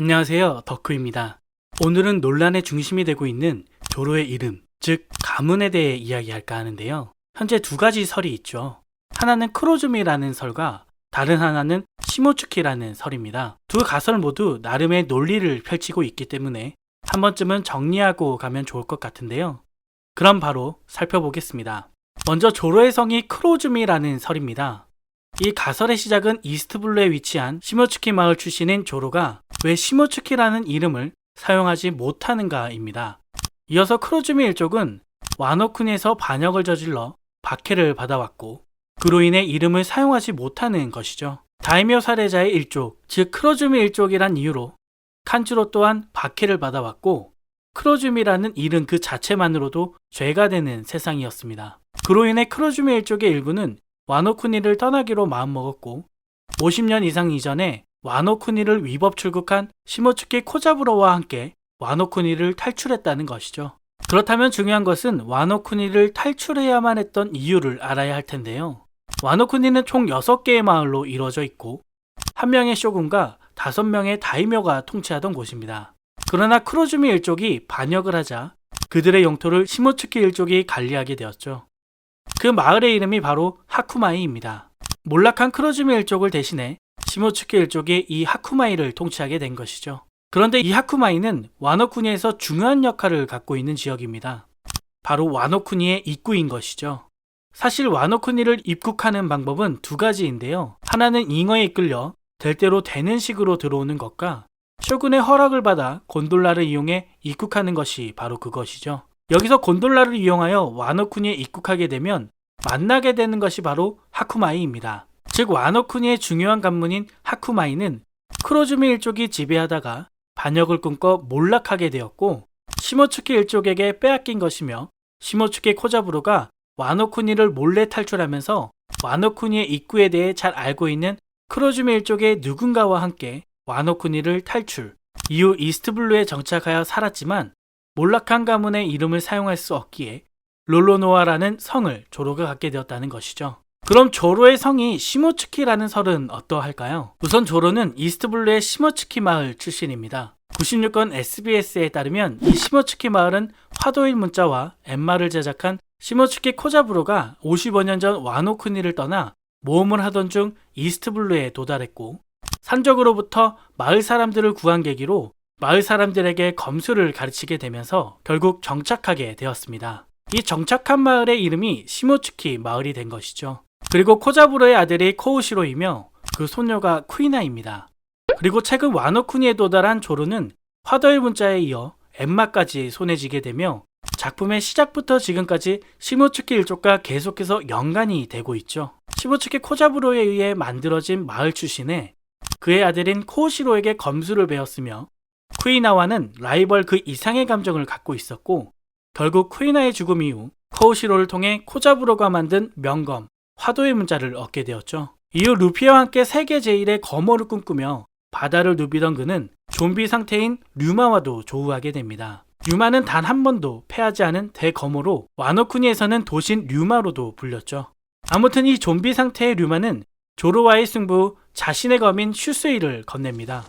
안녕하세요. 덕후입니다. 오늘은 논란의 중심이 되고 있는 조로의 이름, 즉 가문에 대해 이야기할까 하는데요. 현재 두 가지 설이 있죠. 하나는 크로즈미라는 설과 다른 하나는 시모츠키라는 설입니다. 두 가설 모두 나름의 논리를 펼치고 있기 때문에 한 번쯤은 정리하고 가면 좋을 것 같은데요. 그럼 바로 살펴보겠습니다. 먼저 조로의 성이 크로즈미라는 설입니다. 이 가설의 시작은 이스트블루에 위치한 시모츠키 마을 출신인 조로가 왜 시모츠키라는 이름을 사용하지 못하는가입니다. 이어서 크로즈미 일족은 와노쿠니에서 반역을 저질러 박해를 받아왔고 그로 인해 이름을 사용하지 못하는 것이죠. 다이묘 살해자의 일족, 즉 크로즈미 일족이란 이유로 칸주로 또한 박해를 받아왔고 크로즈미라는 이름 그 자체만으로도 죄가 되는 세상이었습니다. 그로 인해 크로즈미 일족의 일부는 와노쿠니를 떠나기로 마음먹었고 50년 이상 이전에 와노쿠니를 위법 출국한 시모츠키 코자부로와 함께 와노쿠니를 탈출했다는 것이죠. 그렇다면 중요한 것은 와노쿠니를 탈출해야만 했던 이유를 알아야 할 텐데요. 와노쿠니는 총 6개의 마을로 이루어져 있고 한 명의 쇼군과 5명의 다이묘가 통치하던 곳입니다. 그러나 크로즈미 일족이 반역을 하자 그들의 영토를 시모츠키 일족이 관리하게 되었죠. 그 마을의 이름이 바로 하쿠마이입니다. 몰락한 크로즈미 일족을 대신해 시모츠키 일족이 이 하쿠마이를 통치하게 된 것이죠. 그런데 이 하쿠마이는 와노쿠니에서 중요한 역할을 갖고 있는 지역입니다. 바로 와노쿠니의 입구인 것이죠. 사실 와노쿠니를 입국하는 방법은 두 가지인데요. 하나는 잉어에 이끌려 될 대로 되는 식으로 들어오는 것과 쇼군의 허락을 받아 곤돌라를 이용해 입국하는 것이 바로 그것이죠. 여기서 곤돌라를 이용하여 와노쿠니에 입국하게 되면 만나게 되는 것이 바로 하쿠마이입니다. 즉 와노쿠니의 중요한 관문인 하쿠마이는 크로즈미 일족이 지배하다가 반역을 꿈꿔 몰락하게 되었고 시모츠키 일족에게 빼앗긴 것이며 시모츠키 코자부로가 와노쿠니를 몰래 탈출하면서 와노쿠니의 입구에 대해 잘 알고 있는 크로즈미 일족의 누군가와 함께 와노쿠니를 탈출 이후 이스트블루에 정착하여 살았지만 몰락한 가문의 이름을 사용할 수 없기에 롤로노아라는 성을 조로가 갖게 되었다는 것이죠. 그럼 조로의 성이 시모츠키라는 설은 어떠할까요? 우선 조로는 이스트블루의 시모츠키 마을 출신입니다. 96건 SBS에 따르면 이 시모츠키 마을은 화도일 문자와 엠마를 제작한 시모츠키 코자부로가 55년 전 와노쿠니를 떠나 모험을 하던 중 이스트블루에 도달했고 산적으로부터 마을 사람들을 구한 계기로 마을 사람들에게 검수를 가르치게 되면서 결국 정착하게 되었습니다. 이 정착한 마을의 이름이 시모츠키 마을이 된 것이죠. 그리고 코자부로의 아들이 코우시로이며 그 손녀가 쿠이나입니다. 그리고 최근 와노쿠니에 도달한 조로는 화더일 문자에 이어 엠마까지 손에 쥐게 되며 작품의 시작부터 지금까지 시모츠키 일족과 계속해서 연관이 되고 있죠. 시모츠키 코자부로에 의해 만들어진 마을 출신에 그의 아들인 코우시로에게 검수를 배웠으며 쿠이나와는 라이벌 그 이상의 감정을 갖고 있었고 결국 쿠이나의 죽음 이후 코우시로를 통해 코자부로가 만든 명검 화도의 문자를 얻게 되었죠. 이후 루피와 함께 세계 제1의 검어를 꿈꾸며 바다를 누비던 그는 좀비 상태인 류마와도 조우하게 됩니다. 류마는 단 한 번도 패하지 않은 대검어로 와노쿠니에서는 도신 류마로도 불렸죠. 아무튼 이 좀비 상태의 류마는 조로와의 승부 자신의 검인 슈스이를 건넵니다.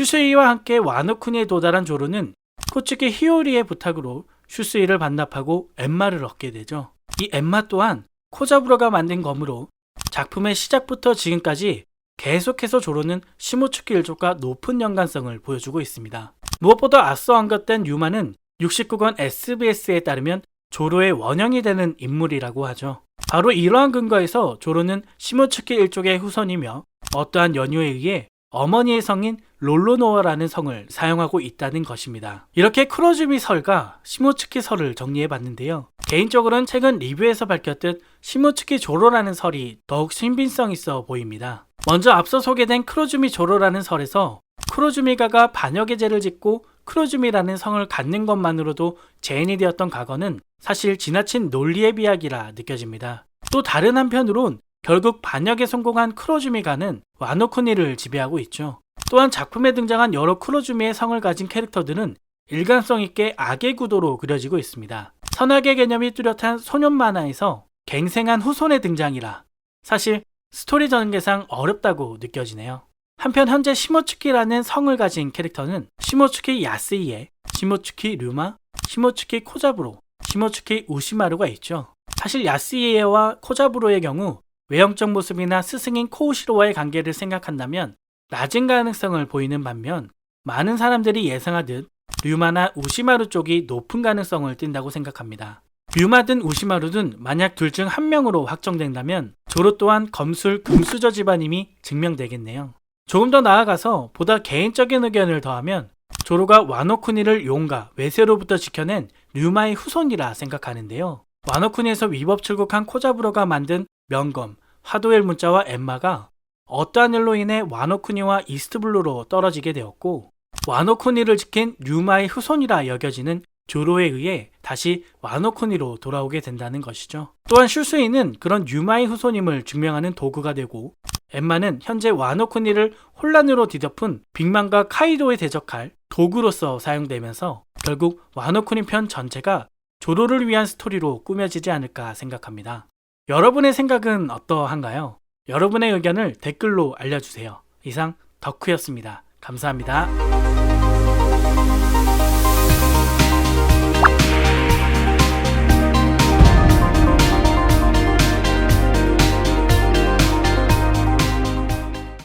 슈스이와 함께 와노쿠니에 도달한 조로는 코츠키 히오리의 부탁으로 슈스이를 반납하고 엠마를 얻게 되죠. 이 엠마 또한 코자부로가 만든 검으로 작품의 시작부터 지금까지 계속해서 조로는 시모츠키 일족과 높은 연관성을 보여주고 있습니다. 무엇보다 앞서 언급된 유마는 69권 SBS에 따르면 조로의 원형이 되는 인물이라고 하죠. 바로 이러한 근거에서 조로는 시모츠키 일족의 후손이며 어떠한 연유에 의해 어머니의 성인 롤로노어라는 성을 사용하고 있다는 것입니다. 이렇게 크로즈미 설과 시모츠키 설을 정리해 봤는데요. 개인적으로는 최근 리뷰에서 밝혔듯 시모츠키 조로라는 설이 더욱 신빙성 있어 보입니다. 먼저 앞서 소개된 크로즈미 조로라는 설에서 크로즈미가가 반역의 죄를 짓고 크로즈미라는 성을 갖는 것만으로도 죄인이 되었던 과거는 사실 지나친 논리의 비약이라 느껴집니다. 또 다른 한편으론 결국 반역에 성공한 크로즈미가는 와노쿠니를 지배하고 있죠. 또한 작품에 등장한 여러 크로즈미의 성을 가진 캐릭터들은 일관성 있게 악의 구도로 그려지고 있습니다. 선악의 개념이 뚜렷한 소년 만화에서 갱생한 후손의 등장이라 사실 스토리 전개상 어렵다고 느껴지네요. 한편 현재 시모츠키라는 성을 가진 캐릭터는 시모츠키 야스이에, 시모츠키 류마, 시모츠키 코자부로, 시모츠키 우시마루가 있죠. 사실 야스이에와 코자부로의 경우 외형적 모습이나 스승인 코우시로와의 관계를 생각한다면 낮은 가능성을 보이는 반면 많은 사람들이 예상하듯 류마나 우시마루 쪽이 높은 가능성을 띈다고 생각합니다. 류마든 우시마루든 만약 둘 중 한 명으로 확정된다면 조로 또한 검술 금수저 집안임이 증명되겠네요. 조금 더 나아가서 보다 개인적인 의견을 더하면 조로가 와노쿠니를 용과 외세로부터 지켜낸 류마의 후손이라 생각하는데요. 와노쿠니에서 위법 출국한 코자부로가 만든 명검, 화도엘 문자와 엠마가 어떠한 일로 인해 와노쿠니와 이스트블루로 떨어지게 되었고 와노쿠니를 지킨 류마의 후손이라 여겨지는 조로에 의해 다시 와노쿠니로 돌아오게 된다는 것이죠. 또한 슈스이는 그런 류마의 후손임을 증명하는 도구가 되고 엠마는 현재 와노쿠니를 혼란으로 뒤덮은 빅만과 카이도에 대적할 도구로서 사용되면서 결국 와노쿠니 편 전체가 조로를 위한 스토리로 꾸며지지 않을까 생각합니다. 여러분의 생각은 어떠한가요? 여러분의 의견을 댓글로 알려주세요. 이상 덕후였습니다. 감사합니다.